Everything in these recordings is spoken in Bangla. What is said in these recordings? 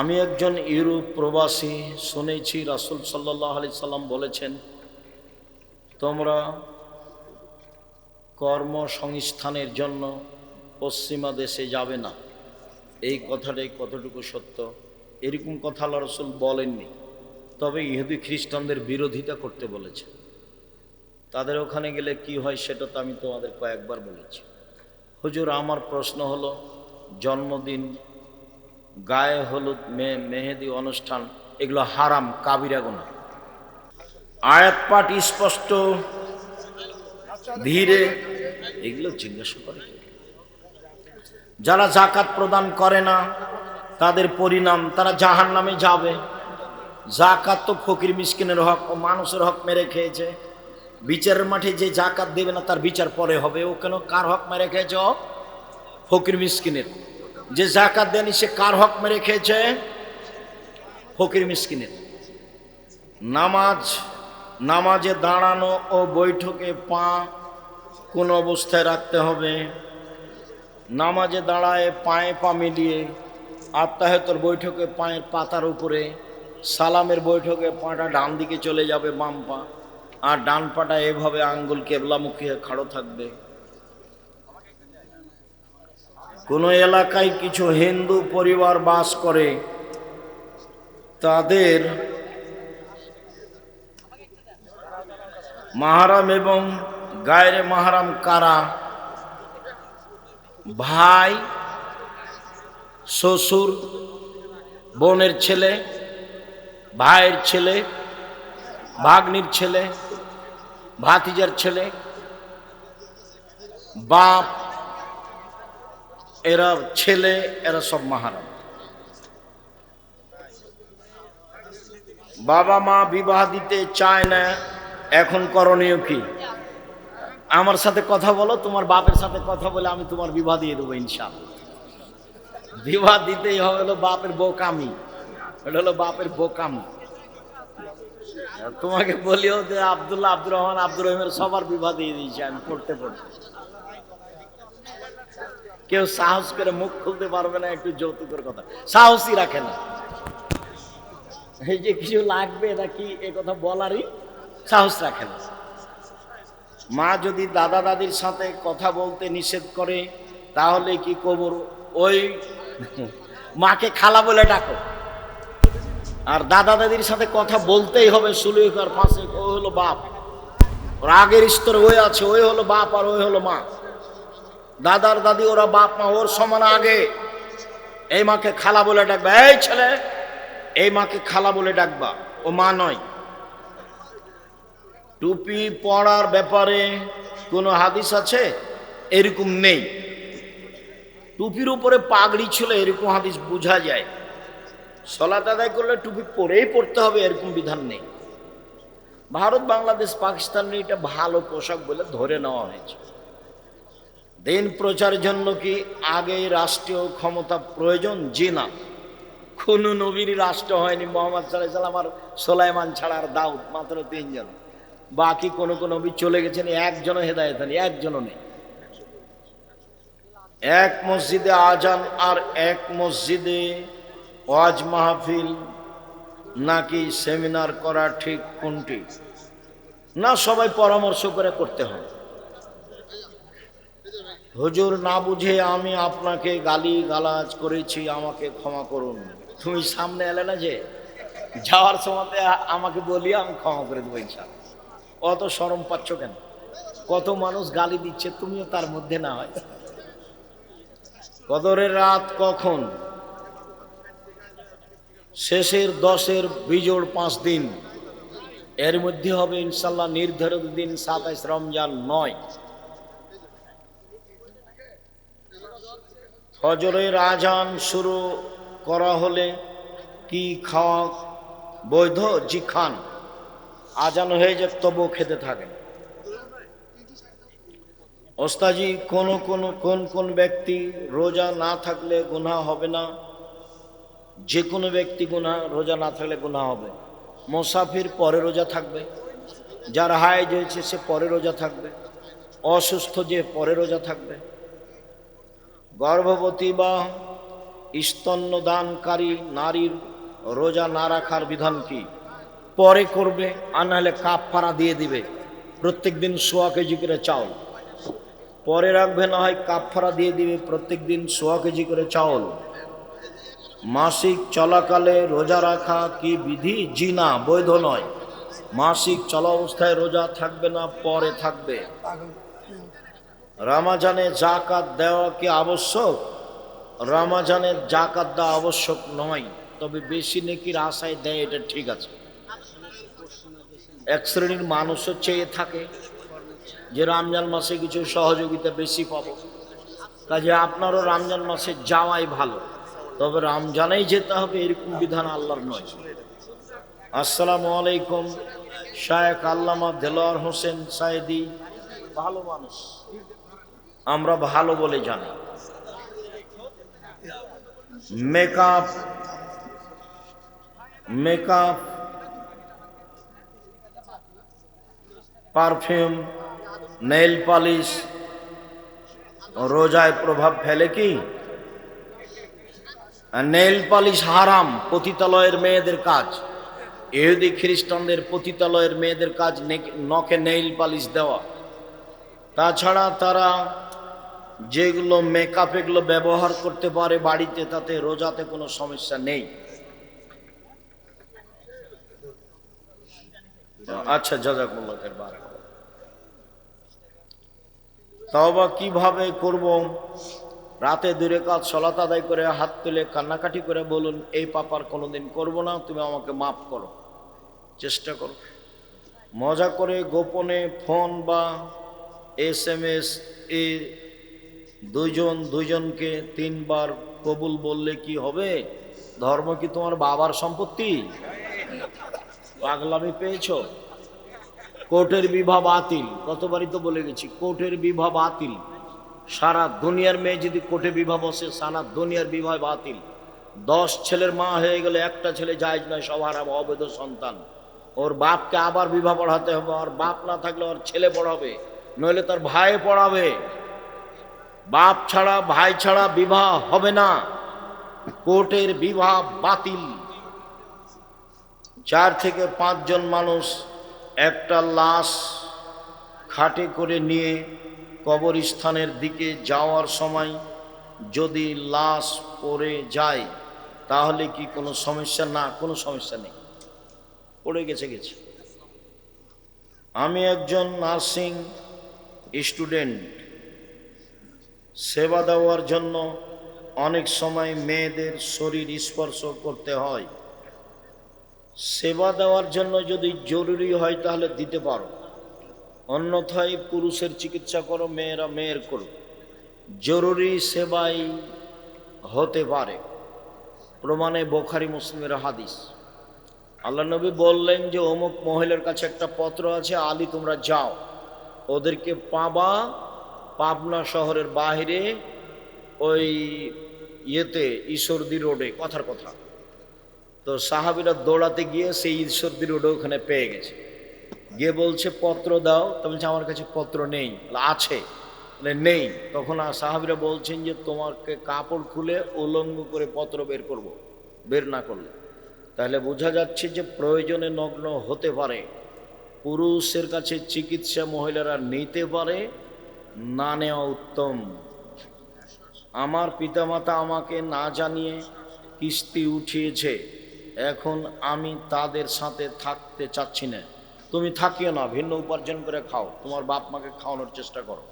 আমি একজন ইউরোপ প্রবাসী শুনেছি রাসুল সাল্লাহ আলি সাল্লাম বলেছেন, তোমরা কর্মসংস্থানের জন্য পশ্চিমা দেশে যাবে না। এই কথাটাই কতটুকু সত্য? এরকম কথা আল্লাহ রসুল বলেননি। তবে ইহুদি খ্রিস্টানদের বিরোধিতা করতে বলেছে তাদের ওখানে গেলে কি হয় সেটা তো আমি তোমাদের কয়েকবার বলেছি। হুজুর, আমার প্রশ্ন হলো, জন্মদিন গায়ে হলুদ মেহেদি অনুষ্ঠান, এগুলো হারাম, কাবিরা গোনা আয়াত পাঠ স্পষ্ট, ধীরে, এগুলো জিজ্ঞাসা করে যারা জাকাত প্রদান করে না, তাদের পরিণাম, তারা জাহান নামে যাবে। জাকাত তো ফকির মিসকিনের হক ও মানুষের হক মেরে খেয়েছে। বিচারের মাঠে যে জাকাত দেবে না, তার বিচার পরে হবে। ও কেন কার হক মেরে খেয়েছে? ফকির মিসকিনের। যে জাকাত দেয়নি, সে কার হক মেরে খেয়েছে? ফকির মিসকিনের। নামাজ, নামাজে দাঁড়ানো ও বৈঠকে পা কোন অবস্থায় রাখতে হবে। নামাজে দাঁড়ায় পায়ে পা মিলিয়ে আত্মাহতর বৈঠকে পায়ের পাতার উপরে, সালামের বৈঠকে পাটা ডান দিকে চলে যাবে বাম পা। আর ডান পাটা এভাবে আঙ্গুল কেবলামুখী খাড়ো থাকবে। কোনো এলাকায় কিছু হিন্দু পরিবার বাস করে, তাদের মাহারাম এবং গায়রে মাহারাম কারা? ভাই, শ্বশুর, বোনের ছেলে, ভাইয়ের ছেলে, ভাগ্নির ছেলে, ভাতিজার ছেলে, বাপ এরা ছেলে, এরা সব মাহারাম বাবা মা বিবাহ দিতে চায় না, এখন করণীয় কি? আমার সাথে কথা বলো, তোমার বাপের সাথে কথা বলে আমি তোমার বিবাহ দিয়ে দেবো ইনশাল বিবাহ দিতেই হবে হলো বাপের বোকামি, এটা হলো বাপের বোকামি। তোমাকে বলিও যে আব্দুল্লাহ, আব্দুর রহমান, আব্দুর রহিমের সবার বিবাহ দিয়ে দিয়েছি আমি পড়তে পড়তে কেউ সাহস করে মুখ খুলতে পারবে না, একটু যৌতুকের কথা। সাহসই রাখে না। এই যে কিছু লাগবে নাকি এ কথা বলারই? সাহস রাখে না। মা যদি দাদা দাদির সাথে কথা বলতে নিষেধ করে, তাহলে কি কবর? ওই মাকে খালা বলে ডাকো। আর দাদা দাদির সাথে কথা বলতেই হবে সুলিকার পাশে ওই হলো বাপ। ওর আগের স্তরে ওই আছে, ওই হলো বাপ আর ওই হলো মা। দাদার দাদি, ওরা বাপ মা, ওর সমান আগে। এই মাকে খালা বলে ডাকবা। এই ছেলে, এই মাকে খালা বলে ডাকবা। ও মা নয়। টুপি পড়ার ব্যাপারে কোনো হাদিস আছে? এরকম নেই। টুপির উপরে পাগড়ি ছিল, এরকম হাদিস বোঝা যায়। সলাত আদায় করলে টুপি পরেই পড়তে হবে, এরকম বিধান নেই। ভারত, বাংলাদেশ পাকিস্তানের এটা ভালো পোশাক বলে ধরে নেওয়া হয়েছে। দিন প্রচারের জন্য কি আগে রাষ্ট্রীয় ক্ষমতা প্রয়োজন? জি না। কোন নবীর রাষ্ট্র হয়নি, মোহাম্মদ সাল্লাহ সাল্লাম আর সোলাইমান ছাড়া আর দাউদ, মাত্র তিনজন। বাকি কোন কোন নবী চলে গেছেন, একজনও হেদায়ত নেই একজনও নেই। এক মসজিদে আজান আর এক মসজিদে ওয়াজ মাহফিল, নাকি সেমিনার করা ঠিক কোনটি? না, সবাই পরামর্শ করে করতে হবে। হুজুর না বুঝে আমি আপনাকে গালি গালাজ করেছি, আমাকে ক্ষমা করুন। তুমি সামনে এলে না যে? যাওয়ার সময় আমাকে বলি, আমি ক্ষমা করে দেবো ইনশাল অত সরম পাচ্ছ কেন? কত মানুষ গালি দিচ্ছে, তুমিও তার মধ্যে না হয়। কদরের রাত কখন? শেষের দশের বিজোড় পাঁচ দিন। এর মধ্যে হবে ইনশাল্লাহ নির্ধারিত দিন সাতাইশ রমজান নয়। ফজরের আজান শুরু করা হলে কি খাওয়া বৈধ? জি খান। আজান হয়ে যায় তবুও খেতে থাকেন। ওস্তাজি, কোন কোন কোন ব্যক্তি রোজা না থাকলে গুনাহ হবে না? যে কোনো ব্যক্তি গুনাহ, রোজা না থাকলে গুনাহ হবে। মোসাফির পরে রোজা থাকবে। যার হায় হয়েছে সে পরে রোজা থাকবে। অসুস্থ যে পরে রোজা থাকবে। গর্ভবতী বা স্তন্যদানকারী নারীর রোজা না রাখার বিধান কি? পরে করবে, আর নাহলে কাপ ফাড়া দিয়ে দিবে। প্রত্যেক দিন সোয়া কেজি করে চাউল। পরে রাখবে, না হয় কাপ ফাড়া দিয়ে দিবে, প্রত্যেক দিন সোয়া কেজি করে চাউল। মাসিক চলাকালে রোজা রাখা কি বিধি? জি না, বৈধ নয়। মাসিক চলা অবস্থায় রোজা থাকবে না, পরে থাকবে। রামাজানে জাকাত দেওয়া কি আবশ্যক? রামাজানে জাকাত দেওয়া আবশ্যক নয়, তবে বেশি নেকির আশায় দেয় এটা ঠিক আছে। এক শ্রেণির মানুষও চেয়ে থাকে যে রমজান মাসে কিছু সহযোগিতা বেশি পাবো। কাজে আপনারও রমজান মাসে যাওয়াই ভালো, তবে রমজানেই যেতে হবে এরকম বিধান আল্লাহর নয়। আসসালামু আলাইকুম, শায়েখ আল্লামা দেলোয়ার হোসেন সাইদি ভালো মানুষ। আমরা ভালো বলে জানি। Makeup makeup perfume nail polish রোজায় প্রভাব ফেলে কি? নেইল পালিশ হারাম, পতিতালয়ের মেয়েদের কাজ। এহুদি খ্রিস্টানদের পতিতালয়ের মেয়েদের কাজ নখে নেইল পালিশ দেওয়া। তাছাড়া তারা যেগুলো মেকআপ এগুলো ব্যবহার করতে পারে বাড়িতে, তাতে রোজাতে কোনো সমস্যা নেই। আচ্ছা জাজাকুল্লাহ খের বারাকাল্লাহ। তওবা কীভাবে করব? রাতে দূরে কাজ সলাত আদায় করে হাত তুলে কান্নাকাটি করে বলুন, এই পাপার কোনোদিন করব না, তুমি আমাকে মাফ করো। চেষ্টা করো। মজা করে গোপনে ফোন বা এস এম এস, এ দুইজন, দুইজনকে তিনবার কবুল বললে কি হবে? ধর্ম কি তোমার বাবার সম্পত্তি? পাগলামি পেয়েছ? কোর্টের বিবাহ বাতিল। কতবারই তো বলে গেছি, কোর্টের বিবাহ বাতিল। সারা দুনিয়ার মেয়ে যদি কোর্টে বিবাহ বসে, সারা দুনিয়ার বিবাহ বাতিল। দশ ছেলের মা হয়ে গেলে একটা ছেলে জায়জ নয়, সবার অবৈধ সন্তান। ওর বাপকে আবার বিবাহ পড়াতে হবে, আর বাপ না থাকলে ওর ছেলে পড়াবে, নইলে তার ভাই পড়াবে। বাপ ছাড়া, ভাই ছাড়া বিবাহ হবে না। কোর্টের বিবাহ বাতিল। চার থেকে পাঁচজন মানুষ একটা লাশ খাটে করে নিয়ে কবরস্থানের দিকে যাওয়ার সময় যদি লাশ পড়ে যায়, তাহলে কি কোনো সমস্যা? না, কোনো সমস্যা নেই। পড়ে গেছে গেছে। আমি একজন নার্সিং স্টুডেন্ট। সেবা দেওয়ার জন্য অনেক সময় মেয়েদের শরীর স্পর্শ করতে হয়। সেবা দেওয়ার জন্য যদি জরুরি হয় তাহলে দিতে পারো। অন্যথায় পুরুষের চিকিৎসা করো, মেয়েরা মেয়ের করো জরুরি সেবাই হতে পারে। প্রমাণে বোখারি মুসলিমের হাদিস। আল্লাহ নবী বললেন যে, অমুক মহিলার কাছে একটা পত্র আছে, আলী, তোমরা যাও। ওদেরকে পাবা পাবনা শহরের বাইরে ওই ইয়েতে, ঈশ্বরদী রোডে, কথার কথা। তো সাহাবিরা দৌড়াতে গিয়ে সেই ঈশ্বরদী রোডে ওখানে পেয়ে গেছে। গিয়ে বলছে, পত্র দাও। তো বলছে, আমার কাছে পত্র নেই। আছে। নেই। তখন সাহাবিরা বলছেন যে, তোমাকে কাপড় খুলে উলঙ্গ করে পত্র বের করব। বের না করলে। তাহলে বোঝা যাচ্ছে যে, প্রয়োজনে নগ্ন হতে পারে। পুরুষের কাছে চিকিৎসা মহিলারা নিতে পারে না নেওয়া উত্তম। আমার পিতামাতা আমাকে না জানিয়ে কিস্তি উঠিয়েছে। এখন আমি তাদের সাথে থাকতে চাচ্ছি না। তুমি থাকিও না, ভিন্ন উপার্জন করে খাও। তোমার বাপ মাকে খাওয়ানোর চেষ্টা করো।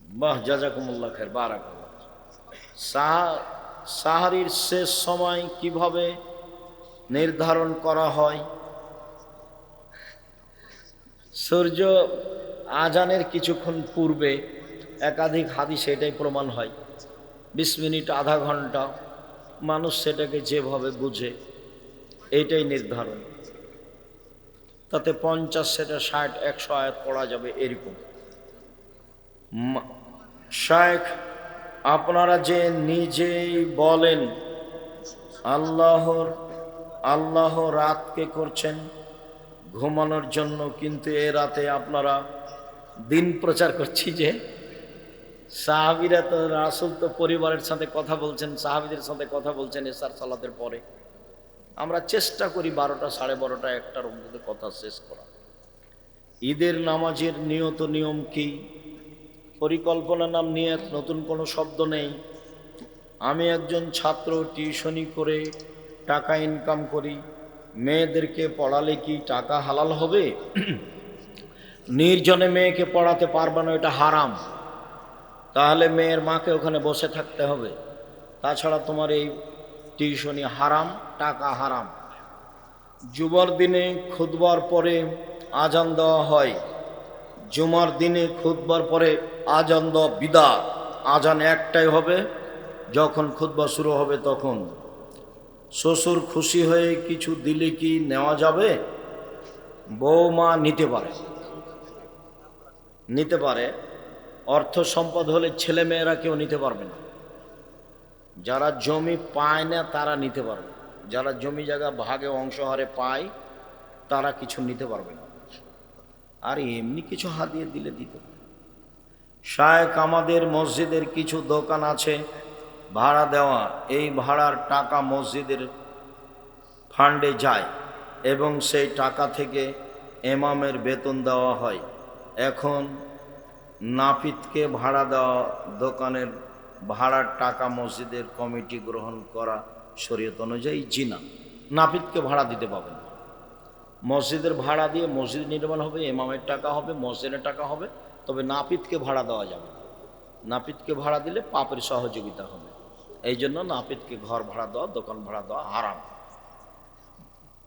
বাহ, জাজাকুমুল্লাহ খের সাহা, সাহারির শেষ সময় কীভাবে নির্ধারণ করা হয়? সূর্য আজানের কিছুক্ষণ পূর্বে একাধিক হাদিস এটাই প্রমাণ হয়। বিশ মিনিট, আধা ঘণ্টা মানুষ সেটাকে যেভাবে বুঝে এইটাই নির্ধারণ। তাতে পঞ্চাশ সেটা ষাট, একশো আয়াত পড়া যাবে এরকম। শায়েখ, আপনারা যে নিজেই বলেন, আল্লাহর, আল্লাহ রাতকে করছেন ঘুমানোর জন্য কিন্তু এ রাতে আপনারা দিন প্রচার করছি যে সাহাবিরা তো রাসুল তো পরিবারের সাথে কথা বলছেন, সাহাবিদের সাথে কথা বলছেন এসার সালাদের পরে। আমরা চেষ্টা করি বারোটা সাড়ে বারোটা একটার মধ্যে কথা শেষ করা। ঈদের নামাজের নিয়ত নিয়ম কি? পরিকল্পনা নাম নিয়ে নতুন কোনো শব্দ নেই। আমি একজন ছাত্র, টিউশনি করে টাকা ইনকাম করি। মেয়েদেরকে পড়ালে কি টাকা হালাল হবে? নির্জনে মেয়েকে পড়াতে পারবে না, এটা হারাম। তাহলে মেয়ের মাকে ওখানে বসে থাকতে হবে। তাছাড়া তোমার এই টিউশনি হারাম, টাকা হারাম। জুমার দিনে খুদবার পরে আজান দেওয়া হয়। জুমার দিনে খুদবার পরে আজান দেওয়া বিদা। আজান একটাই হবে, যখন খুদবা শুরু হবে তখন। শ্বশুর খুশি হয়ে কিছু দিলে কি নেওয়া যাবে? বৌমা নিতে পারে। নিতে পারে। অর্থ সম্পদ হলে ছেলে মেয়েরা কেউ নিতে পারবে না। যারা জমি পায় না, তারা নিতে পারবে। যারা জমি জায়গা ভাগে অংশহারে পায়, তারা কিছু নিতে পারবে না। আর এমনি কিছু হাতিয়ে দিলে দিতে পারে। শায়েক আমাদের মসজিদের কিছু দোকান আছে। ভাড়া দেওয়া, এই ভাড়ার টাকা মসজিদের ফান্ডে যায় এবং সেই টাকা থেকে এমামের বেতন দেওয়া হয়। এখন নাপিতকে ভাড়া দেওয়া দোকানের ভাড়ার টাকা মসজিদের কমিটি গ্রহণ করা শরীয়ত অনুযায়ী জিনা। নাপিতকে ভাড়া দিতে পাবেন। মসজিদের ভাড়া দিয়ে মসজিদ নির্মাণ হবে, এমামের টাকা হবে, মসজিদের টাকা হবে, তবে নাপিতকে ভাড়া দেওয়া যাবে নাপিতকে ভাড়া দিলে পাপের সহযোগিতা হবে। এই জন্য নাপিতকে ঘর ভাড়া দেওয়া দোকান ভাড়া দেওয়া হারাম।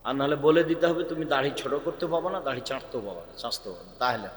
আর নাহলে বলে দিতে হবে, তুমি দাড়ি ছোট করতে পাবো না, দাড়ি চাঁটতেও পাবো না চাঁচতেও পাবো না। তাহলে